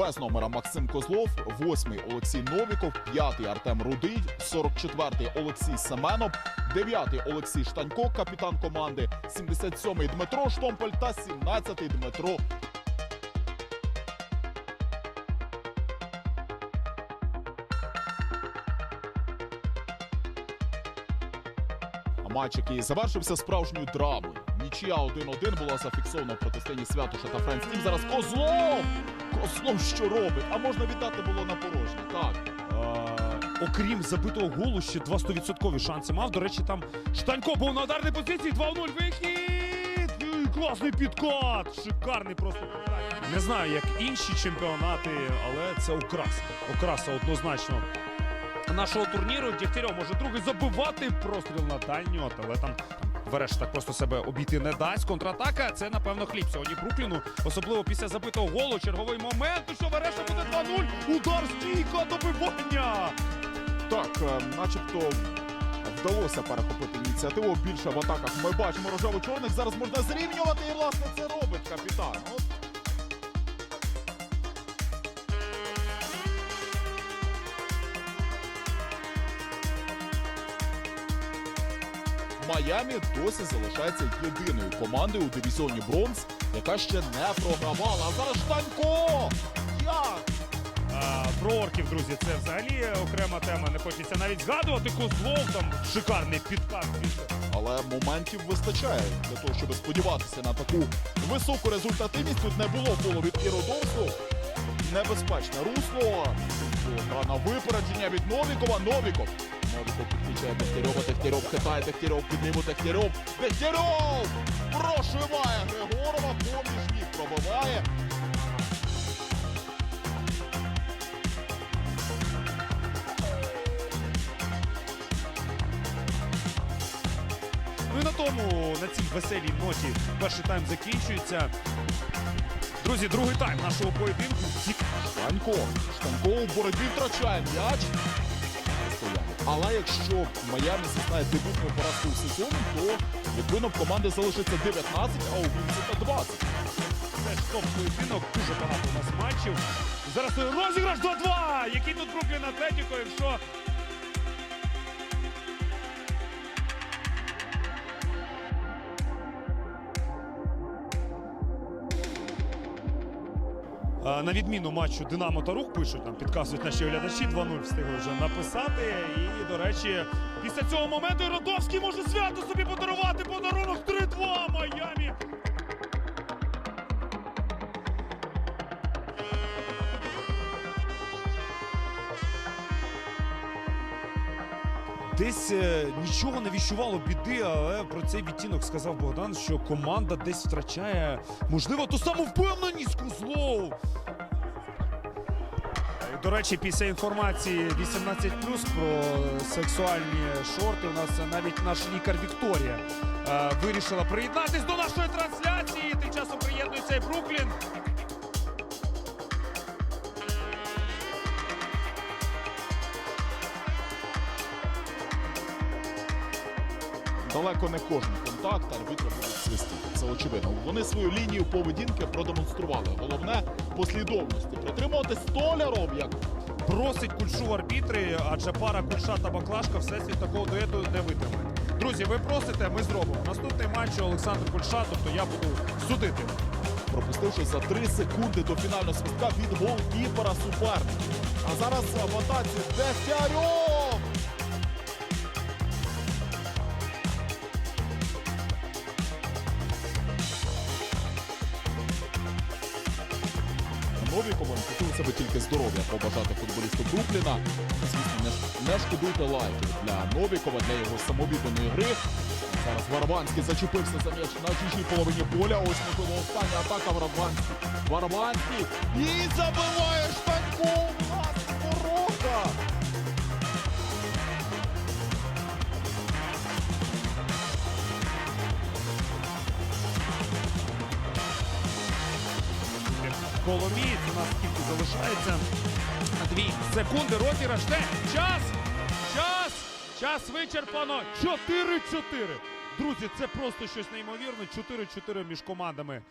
Без номера Максим Козлов, восьмий Олексій Новіков, п'ятий Артем Рудий, 44-й Олексій Семенов, дев'ятий Олексій Штанько, капітан команди, 77-й Дмитро Штомпель та 17-й Дмитро Матч, який завершився справжньою драмою. Нічия 1-1 була зафіксована в протистоянні Святоша та Френс Тім. Зараз Козлов! Козлов що робить? А можна віддати було на порожнє. Так. Окрім забитого голу, ще два 100% шанси мав. До речі, там Штанько був на ударній позиції. 2-0 вихід! Класний підкат! Шикарний просто. Не знаю, як інші чемпіонати, але це окраса. Окраса однозначно. Нашого турніру Дігтярьов може другий забивати простріл на дальню, але там Вереш просто себе обійти не дасть. Контратака це напевно хліб сьогодні Брукліну, особливо після забитого голу. Черговий момент. Що Вереша буде 2-0. Удар стійка добивання. Так, е, начебто вдалося перехопити ініціативу. Більше в атаках ми бачимо рожево-чорних. Зараз можна зрівнювати і власне це робить капітан. Майамі досі залишається єдиною командою у дивізіоні Бронз, яка ще не програвала. А зараз Штанько! Як? А, про орків, друзі, це взагалі окрема тема. Не хочеться навіть згадувати. Козлов там шикарний підкат. Але моментів вистачає для того, щоб сподіватися на таку високу результативність. Тут не було фолу від Іродовського. Небезпечне русло. Гра на випередження від Новікова. Новіков. Новіков підключає Дегтярьова. Дегтярьов хитає Дегтярьов під ним Дегтярьов. Дегтярьов! Прошиває Григорова. Поміж ніг пробиває. Ну і на тому, на цій веселій ноті перший тайм закінчується. Друзі, другий тайм нашого поєдинку. Штанько. Штанько у боротьбі втрачає м'яч. Але якщо Майами зазнає дебютну поразку у сезоні, то відповідно команди залишиться 19, а у Вінсента 20. Це ж топ поєдинок, дуже багато у нас матчів. Зараз розіграш 2-2! Який тут Бруклін Атлетіко, якщо На відміну матчу Динамо та Рух пишуть, нам підказують наші глядачі, 2-0 встигли вже написати. І, до речі, після цього моменту Родовський може свято собі подарувати подарунок 3-2 Майамі. Десь е, нічого не віщувало біди, але про цей відтінок сказав Богдан, що команда десь втрачає, можливо, ту саму впевненість Козлов. Е, До речі, після інформації 18 про сексуальні шорти, у нас навіть наш лікар Вікторія е, вирішила приєднатись до нашої трансляції. Тим часом приєднується і Бруклін. Далеко не кожен контакт арбітри будуть свистіти. Це очевидно. Вони свою лінію поведінки продемонстрували. Головне послідовності. Притримувати столяром, як Просить кульшу арбітри, адже пара кульша та баклашка всесвіт такого дуету не витримає. Друзі, ви просите, ми зробимо. Наступний матч Олександр Кульша, тобто я буду судити. пропустивши за 3 секунди до фінального свистка від голкіпера суперника. А зараз в атаці Дегтярьов! Новіковим Хотілося би тільки здоров'я побажати футболісту Брукліна. Звісно, не, шкодуйте лайків для Новікова, для його самовідданої гри. Зараз Варванський зачепився за м'яч на чужій половині поля. Ось можливо остання атака Варванський. Варванський і забиває Штанько у власні ворота. Коломієць у нас тільки залишається. Дві секунди, розіграш. Де? Час! Час! Час вичерпано. 4-4. Друзі, це просто щось неймовірне. 4-4 між командами.